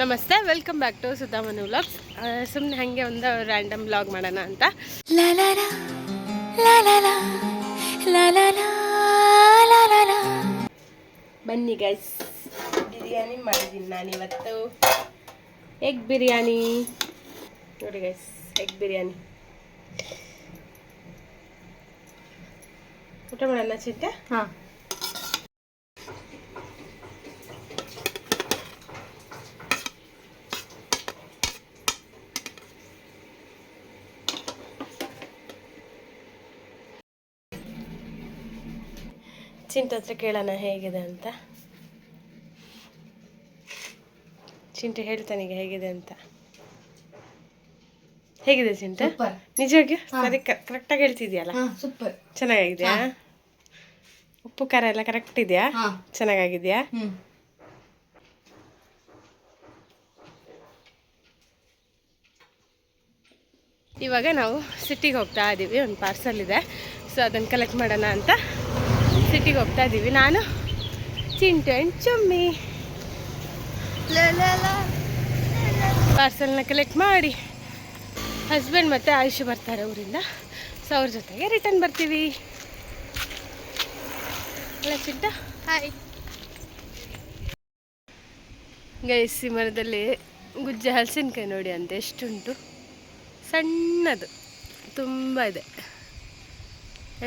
ನಮಸ್ತೆ welcome back to Sudhamanu vlogs ಸುಮ್ಮನೆ ಹಾಗೆ ಒಂದು ರ್ಯಾಂಡಮ್ ವ್ಲಾಗ್ ಮಾಡೋಣ ಅಂತ. ಬನ್ನಿ ಗೈಸ್ ಬಿರಿಯಾನಿ ಮಾಡಿದ್ದೀನಿ ನಾನು ಇವತ್ತು ಎಗ್ ಬಿರಿಯಾನಿ. ನೋಡಿ ಗೈಸ್ ಎಗ್ ಬಿರಿಯಾನಿ. ಊಟ ಮಾಡೋಣ ಚಿಂತೆ ಹಾ. ಚಿಂಟ ಹತ್ರ ಕೇಳೋಣ ಹೇಗಿದೆ ಅಂತ. ಚಿಂಟು ಹೇಳ್ತಾನೆ ಈಗ ಹೇಗಿದೆ ಅಂತ. ಹೇಗಿದೆ ಚಿಂಟ? ನಿಜವಾಗಿ ಸರಿ ಕರೆಕ್ಟಾಗಿ ಹೇಳ್ತಿದ್ಯಲ್ಲ? ಹಾ ಸೂಪರ್. ಚೆನ್ನಾಗಿದ್ಯಾ ಉಪ್ಪು ಖಾರ ಎಲ್ಲ ಕರೆಕ್ಟ್ ಇದೆಯಾ? ಚೆನ್ನಾಗಿದ್ಯಾ ಇವಾಗ ನಾವು ಸಿಟಿಗೆ ಹೋಗ್ತಾ ಇದ್ದೀವಿ ಒಂದು ಪಾರ್ಸಲ್ ಇದೆ. ಸೊ ಅದನ್ನು ಕಲೆಕ್ಟ್ ಮಾಡೋಣ ಅಂತ ಸಿಟಿಗೆ ಹೋಗ್ತಾ ಇದ್ದೀವಿ ನಾನು ಚಿಂಟು ಆ್ಯಂಡ್ ಚುಮ್ಮಿ. ಪಾರ್ಸಲ್ನ ಕಲೆಕ್ಟ್ ಮಾಡಿ ಹಸ್ಬೆಂಡ್ ಮತ್ತು ಆಯುಷ್ ಬರ್ತಾರೆ ಊರಿಂದ. ಸೊ ಅವ್ರ ಜೊತೆಗೆ ರಿಟರ್ನ್ ಬರ್ತೀವಿ. ಅಲ್ಲ ಚಿಂಟ. ಹಾಯ್ ಗೈಸಿ ಮರದಲ್ಲಿ ಗುಜ್ಜ ಹಲಸಿನಕಾಯಿ ನೋಡಿ ಅಂತ ಎಷ್ಟುಂಟು. ಸಣ್ಣದು. ತುಂಬ ಇದೆ.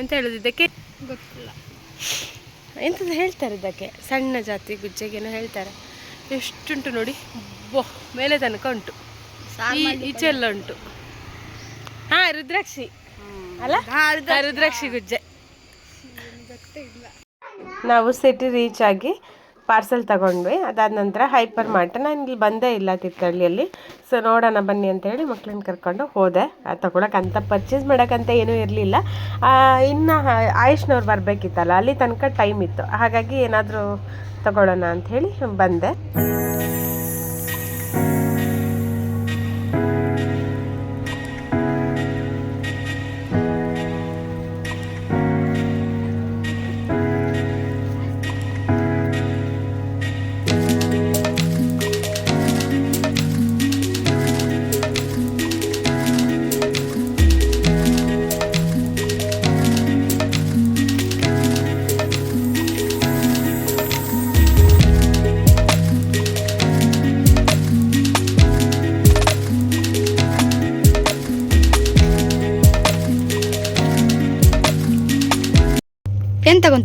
ಎಂತ ಹೇಳೋದು ಇದಕ್ಕೆ? ಗೊತ್ತಿಲ್ಲ. ಎಂಥದ್ದು ಹೇಳ್ತಾರೆ ಇದಕ್ಕೆ? ಸಣ್ಣ ಜಾತಿ ಗುಜ್ಜೆಗೇನೋ ಹೇಳ್ತಾರೆ. ಎಷ್ಟುಂಟು ನೋಡಿ. ಬೋ ಮೇಲೆ ತನಕ ಉಂಟು. ಈಚೆ ಎಲ್ಲ ಉಂಟು. ಹಾ ರುದ್ರಾಕ್ಷಿ. ಅಲ್ಲ? ರುದ್ರಾಕ್ಷಿ. ಗುಜ್ಜೆ. ನಾವು ಸಿಟಿ ರೀಚ್ ಆಗಿ ಪಾರ್ಸೆಲ್ ತಗೊಂಡ್ವಿ. ಅದಾದ ನಂತರ ಹೈಪರ್ ಮಾರ್ಟ್. ನಾನು ಇಲ್ಲಿ ಬಂದೇ ಇಲ್ಲ ತೀರ್ಥಹಳ್ಳಿಯಲ್ಲಿ ಸೊ ನೋಡೋಣ ಬನ್ನಿ ಅಂತ ಹೇಳಿ ಮಕ್ಳನ್ನ ಕರ್ಕೊಂಡು ಹೋದೆ. ತಗೊಳಕ್ಕೆ ಅಂತ ಪರ್ಚೇಸ್ ಮಾಡೋಕ್ಕಂತ ಏನೂ ಇರಲಿಲ್ಲ. ಇನ್ನು ಆಯುಷ್ನವ್ರು ಬರಬೇಕಿತ್ತಲ್ಲ, ಅಲ್ಲಿ ತನಕ ಟೈಮ್ ಇತ್ತು. ಹಾಗಾಗಿ ಏನಾದರೂ ತಗೊಳ್ಳೋಣ ಅಂತ ಹೇಳಿ ಬಂದೆ.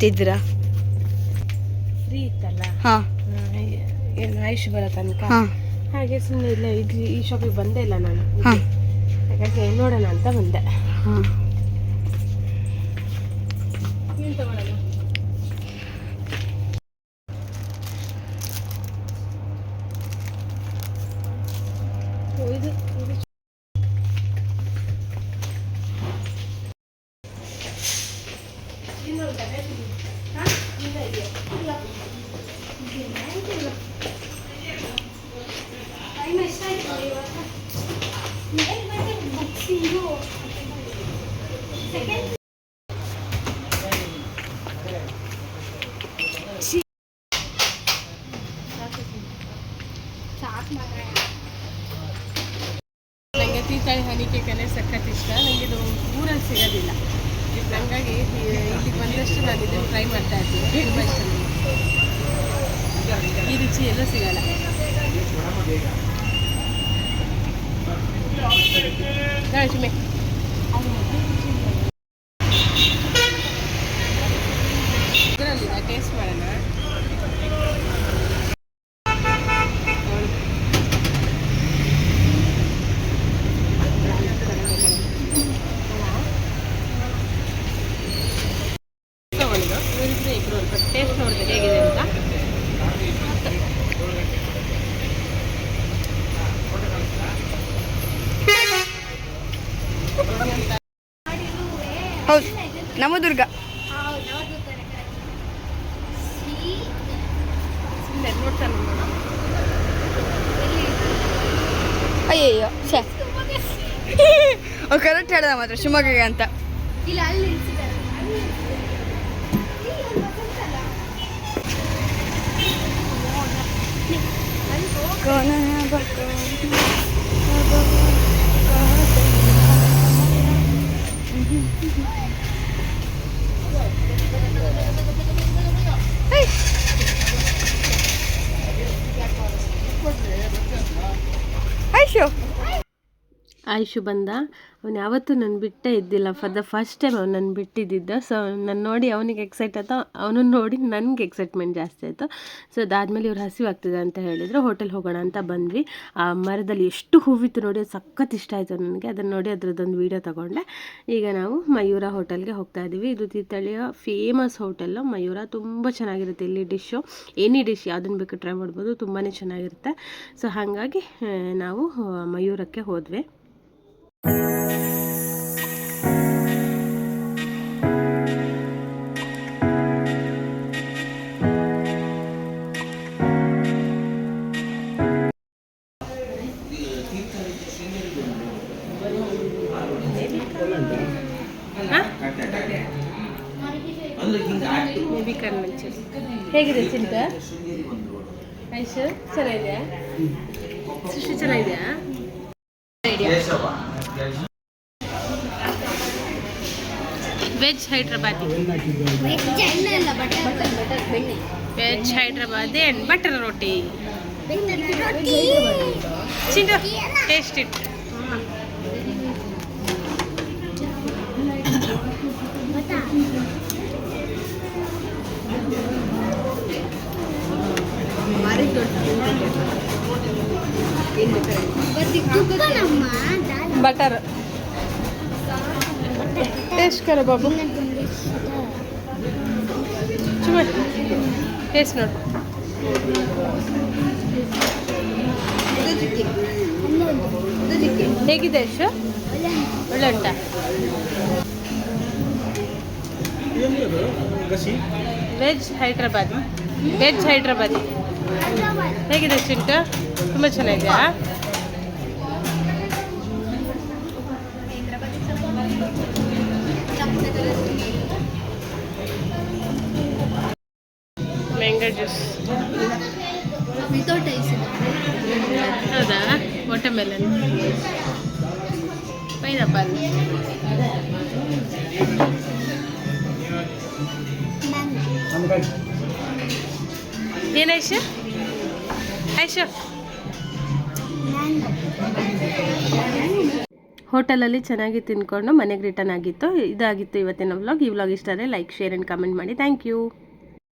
ಏನ್ ತಗೊಂತಿದ್ದೀರಾ ಫ್ರೀ ಇತ್ತಲ್ಲ? ಹಾ. ಏನು ಆಯುಷ್ ಬರೋ ತನಕ? ಹಾ. ಹಾಗೆ ಸುಮ್ಮನೆ ಇಲ್ಲ ಇದು ಈ ಶಾಪಿಗೆ ಬಂದೇ ಇಲ್ಲ ನಾನು. ಹಾ. ಹಾಗಾಗಿ ನೋಡೋಣ ಅಂತ ಬಂದೆ. ಹಾ. ಏನು ತಗೊಳ್ಳೋಣ ಓ, ಇದು ಇದು ಇನ್ನು ಉಂಟಾ? ಹಾ? ಇಲ್ಲ ಇದೆಯಾ? ಇಲ್ಲ. ನನಗೆ ತೀತಾಳಿ ಹನಿಕೆ ಕಲೆ ಸಖತ್ ಇಷ್ಟ. ನನಗೆ ಇದು ಊರಲ್ಲಿ ಸಿಗೋದಿಲ್ಲ. ಹಂಗಾಗಿ ಇಲ್ಲಿಗೆ ಬಂದಷ್ಟು ನಾನು ಇದನ್ನು ಟ್ರೈ ಮಾಡ್ತಾ ನನಗೆ. ಈ ರುಚಿ ಎಲ್ಲೂ ಸಿಗಲ್ಲ. ನೋಡಿ ಸುಮ್ಮನೆ ಇದರಲ್ಲಿದೆ ಟೇಸ್ಟ್ ಮಾಡೋಣ ತಗೊಂಡು ಇವರಿಬ್ಬರು ಇಬ್ಬರು ಟೇಸ್ಟ್ ನೋಡಿದೆ ಹೇಗಿದೆ ಅಂತ ಹೌದು ನವದುರ್ಗ. ಅಯ್ಯಯ್ಯೋ ಛೇ. ಕರೆಕ್ಟ್ ಹೇಳ್ದ ಮಾತ್ರ ಶಿವಮೊಗ್ಗ ಅಂತ. ಕೋನ ಆಯುಷು ಬಂದ. ಅವನು ಯಾವತ್ತೂ ನನ್ನ ಬಿಟ್ಟೇ ಇದ್ದಿಲ್ಲ. ಫಾರ್ ದ ಫಸ್ಟ್ ಟೈಮ್ ಅವ್ನು ನನ್ನ ಬಿಟ್ಟಿದ್ದಿದ್ದ. ಸೊ ನನ್ನ ನೋಡಿ ಅವನಿಗೆ ಎಕ್ಸೈಟ್ ಆಯ್ತು. ಅವನನ್ನು ನೋಡಿ ನನಗೆ ಎಕ್ಸೈಟ್ಮೆಂಟ್ ಜಾಸ್ತಿ ಆಯಿತು. ಸೊ ಅದಾದಮೇಲೆ ಇವ್ರು ಹಸಿವಾಗ್ತಿದೆ ಅಂತ ಹೇಳಿದರು. ಹೋಟೆಲ್ ಹೋಗೋಣ ಅಂತ ಬಂದ್ವಿ. ಆ ಮರದಲ್ಲಿ ಎಷ್ಟು ಹೂವಿತ್ತು ನೋಡಿ, ಸಖತ್ ಇಷ್ಟ ಆಯಿತು ನನಗೆ. ಅದನ್ನು ನೋಡಿ ಅದರದ್ದೊಂದು ವೀಡಿಯೋ ತಗೊಂಡೆ. ಈಗ ನಾವು ಮಯೂರ ಹೋಟೆಲ್ಗೆ ಹೋಗ್ತಾ ಇದ್ದೀವಿ ಇದು ತೀರ್ಥಳ್ಳಿಯ ಫೇಮಸ್ ಹೋಟೆಲ್ಲು ಮಯೂರ ತುಂಬ ಚೆನ್ನಾಗಿರುತ್ತೆ ಇಲ್ಲಿ ಡಿಶ್ಶು ಎನಿ ಡಿಶ್ ಯಾವುದನ್ನು ಬೇಕು ಟ್ರೈ ಮಾಡ್ಬೋದು. ತುಂಬಾ ಚೆನ್ನಾಗಿರುತ್ತೆ. ಸೊ ಹಾಗಾಗಿ ನಾವು ಮಯೂರಕ್ಕೆ ಹೋದ್ವಿ. ಹೇಗಿದೆ ಚಿಂತ? ಐಶು ಚೆನ್ನಾಗಿದೆಯಾ? ಸುಶಿ ಚೆನ್ನಾಗಿದೆಯಾ? Veg Hyderabadi veg Hyderabadi and butter roti taste it butter taste करो बाबू चुम टेस्ट नोट हेगे अस्ट वेज हईदराबाद वेज हईदराबादी हेगे अस्ट तुम चेना ಮ್ಯಾಂಗೋ ಜ್ಯೂಸ್. ವಿತೌಟ್ ಐಸ್ ಹೌದಾ? ವಾಟರ್ಮೆಲನ್ ಪೈನಾಪಲ್ ಏನು ಐಶ? ಐಶ. ಹೋಟೆಲಲ್ಲಿ ಚೆನ್ನಾಗಿ ತಿಂದ್ಕೊಂಡು ಮನೆಗೆ ರಿಟರ್ನ್ ಆಗಿತ್ತು. ಇದಾಗಿತ್ತು ಇವತ್ತಿನ ವ್ಲಾಗ್ ಈ ವ್ಲಾಗ್ ಇಷ್ಟ ಆದರೆ ಲೈಕ್ ಶೇರ್ ಆ್ಯಂಡ್ ಕಮೆಂಟ್ ಮಾಡಿ. Thank you